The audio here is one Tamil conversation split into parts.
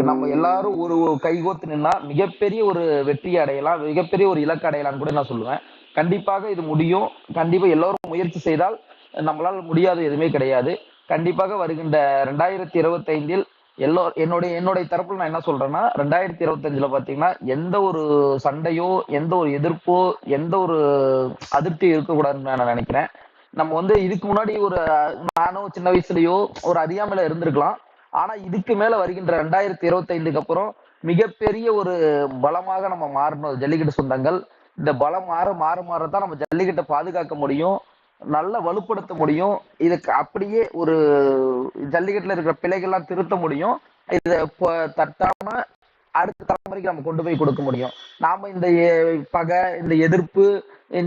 நம்ம எல்லாரும் ஒரு கைகோத்து நின்னா மிகப்பெரிய ஒரு வெற்றி அடையலாம் மிகப்பெரிய ஒரு இலக்கு அடையலாம் கூட நான் சொல்லுவேன். கண்டிப்பாக இது முடியும். கண்டிப்பா எல்லாரும் முயற்சி செய்தால் நம்மளால் முடியாது எதுவுமே கிடையாது. கண்டிப்பாக வருகின்ற ரெண்டாயிரத்தி இருபத்தைந்தில் எல்லோ என்னுடைய என்னுடைய தரப்புல நான் என்ன சொல்றேன்னா ரெண்டாயிரத்தி இருபத்தஞ்சுல பாத்தீங்கன்னா எந்த ஒரு சண்டையோ எந்த ஒரு எதிர்ப்போ எந்த ஒரு அதிருப்தி இருக்கக்கூடாதுன்னு நான் நினைக்கிறேன். நம்ம வந்து இதுக்கு முன்னாடி ஒரு நானும் சின்ன வயசுலயோ ஒரு அறியாமையில இருந்திருக்கலாம். ஆனா இதுக்கு மேல வருகின்ற ரெண்டாயிரத்தி இருபத்தி ஐந்துக்கு அப்புறம் மிகப்பெரிய ஒரு பலமாக நம்ம மாறணும். ஜல்லிக்கட்டு சொந்தங்கள். இந்த பலம் மாற மாற மாறதான் நம்ம ஜல்லிக்கட்டை பாதுகாக்க முடியும். நல்லா வலுப்படுத்த முடியும். இதுக்கு அப்படியே ஒரு ஜல்லிக்கட்டுல இருக்கிற பிழைகள்லாம் திருத்த முடியும். இத இப்போ தட்டாம அடுத்த தலைமுறைக்கு நம்ம கொண்டு போய் கொடுக்க முடியும். நாம இந்த பகை இந்த எதிர்ப்பு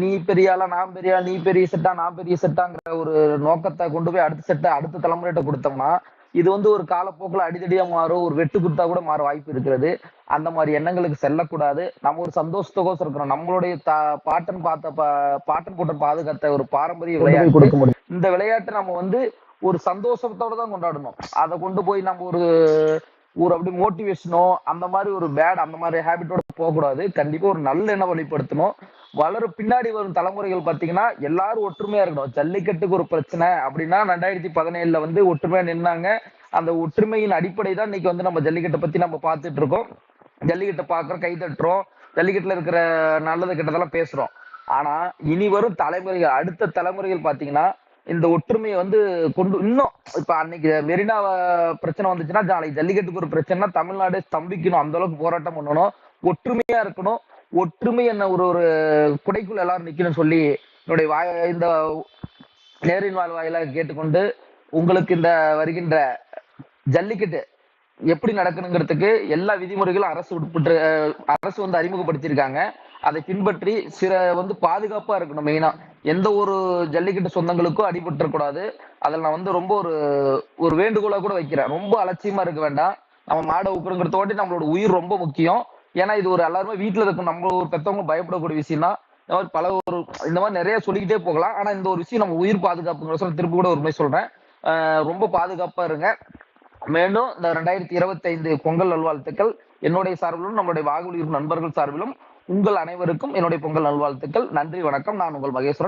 நீ பெரிய நான் பெரியா நீ பெரிய செட்டா நான் பெரிய செட்டாங்கிற ஒரு நோக்கத்தை கொண்டு போய் அடுத்த செட்டை அடுத்த தலைமுறைகிட்ட கொடுத்தோம்னா இது வந்து ஒரு காலப்போக்கில் அடிதடியா மாறும் ஒரு வெட்டு குத்தா கூட மாற வாய்ப்பு இருக்கிறது. அந்த மாதிரி எண்ணங்களுக்கு செல்லக்கூடாது. நம்ம ஒரு சந்தோஷத்துக்கோசம் இருக்கிறோம். நம்மளுடைய தா பாட்டன் பார்த்த பா- பாட்டன் போட்ட பாதுகாத்த ஒரு பாரம்பரிய விளையாட்டு. கொடுக்க முடியும். இந்த விளையாட்டை நம்ம வந்து ஒரு சந்தோஷத்தோட தான் கொண்டாடணும். அதை கொண்டு போய் நம்ம ஒரு ஒரு அப்படி மோட்டிவேஷனோ அந்த மாதிரி ஒரு பேட் அந்த மாதிரி ஹேபிட்டோட போகக்கூடாது. கண்டிப்பா ஒரு நல்ல எண்ணம் வெளிப்படுத்தணும் வளர பின்னாடி வரும் தலைமுறைகள் பாத்தீங்கன்னா எல்லாரும் ஒற்றுமையா இருக்கணும். ஜல்லிக்கட்டுக்கு ஒரு பிரச்சனை அப்படின்னா ரெண்டாயிரத்தி பதினேழுல வந்து ஒற்றுமையா நின்னாங்க. அந்த ஒற்றுமையின் அடிப்படை தான் இன்னைக்கு வந்து நம்ம ஜல்லிக்கட்டை பத்தி நம்ம பார்த்துட்டு இருக்கோம். ஜல்லிக்கட்டை பாக்குறோம் கை தட்டுறோம். ஜல்லிக்கட்டுல இருக்கிற நல்லது கிட்டதெல்லாம் பேசுறோம். ஆனா இனி வரும் தலைமுறைகள் அடுத்த தலைமுறைகள் பாத்தீங்கன்னா இந்த ஒற்றுமையை வந்து கொண்டு இன்னும் இப்ப அன்னைக்கு மெரினா பிரச்சனை வந்துச்சுன்னா நாளைக்கு ஜல்லிக்கட்டுக்கு ஒரு பிரச்சனைனா தமிழ்நாடு ஸ்தம்பிக்கணும். அந்த அளவுக்கு போராட்டம் பண்ணணும். ஒற்றுமையா இருக்கணும். ஒற்றுமை என்ன ஒரு ஒரு குடைக்குள் எல்லாரும் நிக்கணும்னு சொல்லி என்னுடைய வாய இந்த நேரின் வாழ் வாயிலாக கேட்டுக்கொண்டு உங்களுக்கு இந்த வருகின்ற ஜல்லிக்கட்டு எப்படி நடக்கணுங்கிறதுக்கு எல்லா விதிமுறைகளும் அரசு உட்பட்டு அரசு வந்து அறிமுகப்படுத்தியிருக்காங்க. அதை பின்பற்றி சில வந்து பாதுகாப்பா இருக்கணும் மெயினா எந்த ஒரு ஜல்லிக்கட்டு சொந்தங்களுக்கும் அடிபட்டுறக்கூடாது. அதில் நான் வந்து ரொம்ப ஒரு ஒரு வேண்டுகோளாக கூட வைக்கிறேன். ரொம்ப அலட்சியமா இருக்க வேண்டாம். நம்ம மாடை ஊக்குறங்கிறதோட்டி நம்மளோட உயிர் ரொம்ப முக்கியம். ஏன்னா இது ஒரு எல்லாருமே வீட்டுல இருக்கும். நம்ம ஒரு பெத்தவங்க பயப்படக்கூடிய விஷயம் தான் இந்த மாதிரி பல ஒரு இந்த மாதிரி நிறைய சொல்லிக்கிட்டே போகலாம். ஆனா இந்த ஒரு விஷயம் நம்ம உயிர் பாதுகாப்புங்கிற சொல்ல திருப்பி கூட ஒரு மாதிரி சொல்றேன். ரொம்ப பாதுகாப்பா இருங்க. மேலும் இந்த ரெண்டாயிரத்தி இருபத்தி ஐந்து பொங்கல் நல்வாழ்த்துக்கள். என்னுடைய சார்பிலும் நம்மளுடைய வாகுலியூர் நண்பர்கள் சார்பிலும் உங்கள் அனைவருக்கும் என்னுடைய பொங்கல் நல்வாழ்த்துக்கள். நன்றி வணக்கம். நான் உங்கள் மகேஸ்வரன்.